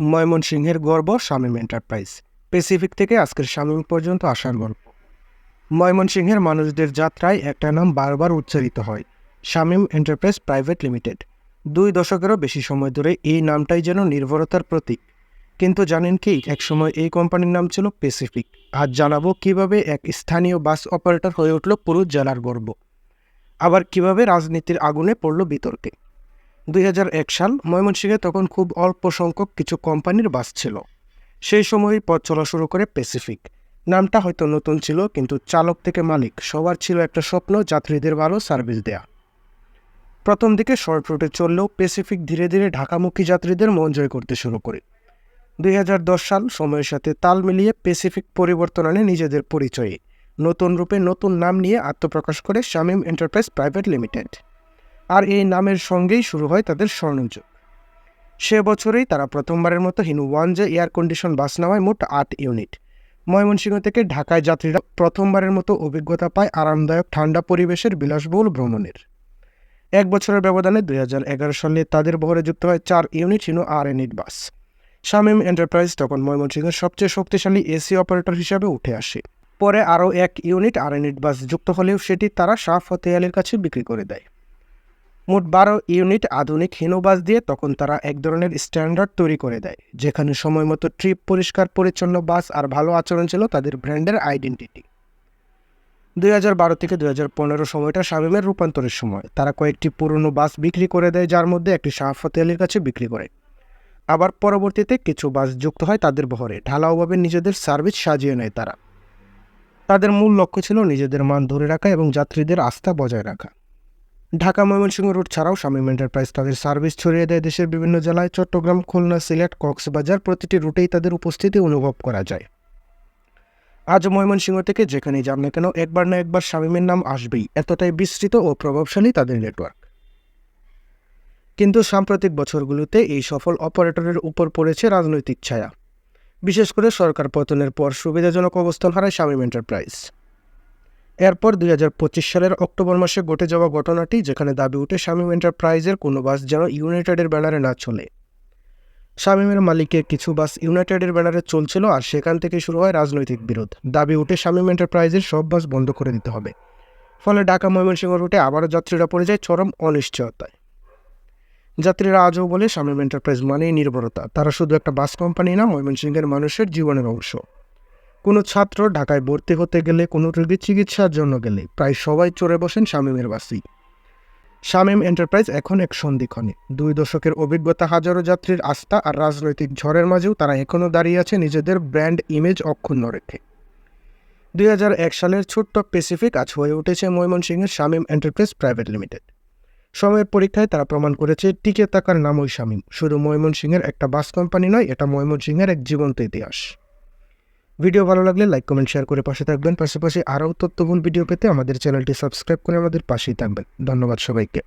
ময়মনসিংহের গর্ব Shamim enterprise. Pacific থেকে আজকের শামীম পর্যন্ত আসার গল্প। ময়মনসিংহের মানুষদের যাত্রায় একটা নাম বারবার উচ্চারিত হয়। Shamim enterprise private limited. দুই দশকেরও বেশি সময় ধরে এই নামটাই যেন নির্ভরতার প্রতীক। কিন্তু জানেন কি, একসময় এই কোম্পানির নাম ছিল প্যাসিফিক আজ জানাব কীভাবে এক স্থানীয় বাস অপারেটর হয়ে উঠল পুরো জেলার গর্ব। আবার কীভাবে রাজনীতির আগুনে পড়ল বিতর্কে। দুই হাজার এক সাল ময়মনসিংহে তখন খুব অল্প সংখ্যক কিছু কোম্পানির বাস ছিল। সেই সময়ই পথ চলা শুরু করে প্যাসিফিক নামটা হয়তো নতুন ছিল, কিন্তু চালক থেকে মালিক, সবার ছিল একটা স্বপ্ন যাত্রীদের ভালো সার্ভিস দেয়া। প্রথম দিকে শর্ট রুটে চললেও প্যাসিফিক ধীরে ধীরে ঢাকামুখী যাত্রীদের মন জয় করতে শুরু করে। দুই হাজার দশ সাল সময়ের সাথে তাল মিলিয়ে প্যাসিফিক পরিবর্তন আনে নিজেদের পরিচয়ে। নতুন রূপে নতুন নাম নিয়ে আত্মপ্রকাশ করে শামীম এন্টারপ্রাইজ প্রাইভেট লিমিটেড আর এই নামের সঙ্গেই শুরু হয় তাদের স্বর্ণযুগ। সে বছরেই তারা প্রথমবারের মতো হিনু ওয়ানজে এয়ার কন্ডিশন বাস নেওয়ায় মোট আট ইউনিট। ময়মনসিংহ থেকে ঢাকায় যাত্রীরা প্রথমবারের মতো অভিজ্ঞতা পায় আরামদায়ক ঠান্ডা পরিবেশের বিলাসবহুল ভ্রমণের। এক বছরের ব্যবধানে দুই হাজার এগারো সালে তাদের বহরে যুক্ত হয় চার ইউনিট হিনু আর ইউনিট বাস। শামীম এন্টারপ্রাইজ তখন ময়মনসিংহের সবচেয়ে শক্তিশালী এসি অপারেটর হিসাবে উঠে আসে। পরে আরও এক ইউনিট আর ইউনিট বাস যুক্ত হলেও সেটি তারা শাহ ফতে আলীর কাছে বিক্রি করে দেয়। মোট বারো ইউনিট আধুনিক হিনো বাস দিয়ে তখন তারা এক ধরনের স্ট্যান্ডার্ড তৈরি করে দেয়, যেখানে সময় মতো ট্রিপ, পরিষ্কার, পরিচ্ছন্ন বাস আর ভালো আচরণ ছিল তাদের ব্র্যান্ডের আইডেন্টিটি। দুই হাজার বারো থেকে দুই হাজার পনেরো সময়টা শামীমের রূপান্তরের সময়। তারা কয়েকটি পুরনো বাস বিক্রি করে দেয়, যার মধ্যে একটি শাহফতে আলীর কাছে বিক্রি করে। আবার পরবর্তীতে কিছু বাস যুক্ত হয় তাদের বহরে। ঢালাওভাবে নিজেদের সার্ভিস সাজিয়ে নেয় তারা। তাদের মূল লক্ষ্য ছিল নিজেদের মান ধরে রাখা এবং যাত্রীদের আস্থা বজায় রাখা। ঢাকা ময়মনসিংহ রুট ছাড়াও শামীম এন্টারপ্রাইজ তাদের সার্ভিস ছড়িয়ে দেয় দেশের বিভিন্ন জেলায়। চট্টগ্রাম, খুলনা, সিলেট, কক্সবাজার প্রতিটি রুটেই তাদের উপস্থিতি অনুভব করা যায়। আজ ময়মনসিংহ থেকে যেখানেই যান না কেন, একবার না একবার শামীমের নাম আসবেই। এতটাই বিস্তৃত ও প্রভাবশালী তাদের নেটওয়ার্ক। কিন্তু সাম্প্রতিক বছরগুলোতে এই সফল অপারেটরের উপর পড়েছে রাজনৈতিক ছায়া। বিশেষ করে সরকার পতনের পর সুবিধাজনক অবস্থান হারায় শামীম এন্টারপ্রাইজ। এরপর দুই হাজার পঁচিশ সালের অক্টোবর মাসে ঘটে যাওয়া ঘটনাটি, যেখানে দাবি উঠে শামীম এন্টারপ্রাইজের কোনো বাস যেন ইউনাইটেডের ব্যানারে না চলে। শামীমের মালিকের কিছু বাস ইউনাইটেডের ব্যানারে চলছিল আর সেখান থেকে শুরু হয় রাজনৈতিক বিরোধ। দাবি উঠে শামীম এন্টারপ্রাইজের সব বাস বন্ধ করে দিতে হবে। ফলে ঢাকা ময়মনসিংহ রুটে আবারও যাত্রীরা পড়ে যায় চরম অনিশ্চয়তায়। যাত্রীরা আজও বলে শামীম এন্টারপ্রাইজ মানেই নির্ভরতা। তারা শুধু একটা বাস কোম্পানি না, ময়মনসিংহের মানুষের জীবনের অংশ। কোনো ছাত্র ঢাকায় ভর্তি হতে গেলে কোনো রোগীর চিকিৎসার জন্য গেলে প্রায় সবাই চড়ে বসেন শামীমের বাসেই শামীম এন্টারপ্রাইজ এখন এক সন্ধিক্ষণে। দুই দশকের অভিজ্ঞতা হাজারো যাত্রীর আস্থা আর রাজনৈতিক ঝড়ের মাঝেও তারা এখনও দাঁড়িয়ে আছে নিজেদের ব্র্যান্ড ইমেজ অক্ষুণ্ণ রেখে। দুই হাজার এক সালের ছোট্ট প্যাসিফিক আজ হয়ে উঠেছে ময়মনসিংহের শামীম এন্টারপ্রাইজ প্রাইভেট লিমিটেড। সময়ের পরীক্ষায় তারা প্রমাণ করেছে, টিকে থাকার নামই শামীম। শুধু ময়মনসিংহের একটা বাস কোম্পানি নয়, এটা ময়মনসিংহের এক জীবন্ত ইতিহাস। ভিডিও ভালো লাগলে লাইক, কমেন্ট, শেয়ার করে পাশে থাকবেন। পাশাপাশি আরও তথ্যপূর্ণ ভিডিও পেতে আমাদের চ্যানেলটি সাবস্ক্রাইব করে আমাদের পাশেই থাকবেন। ধন্যবাদ সবাইকে।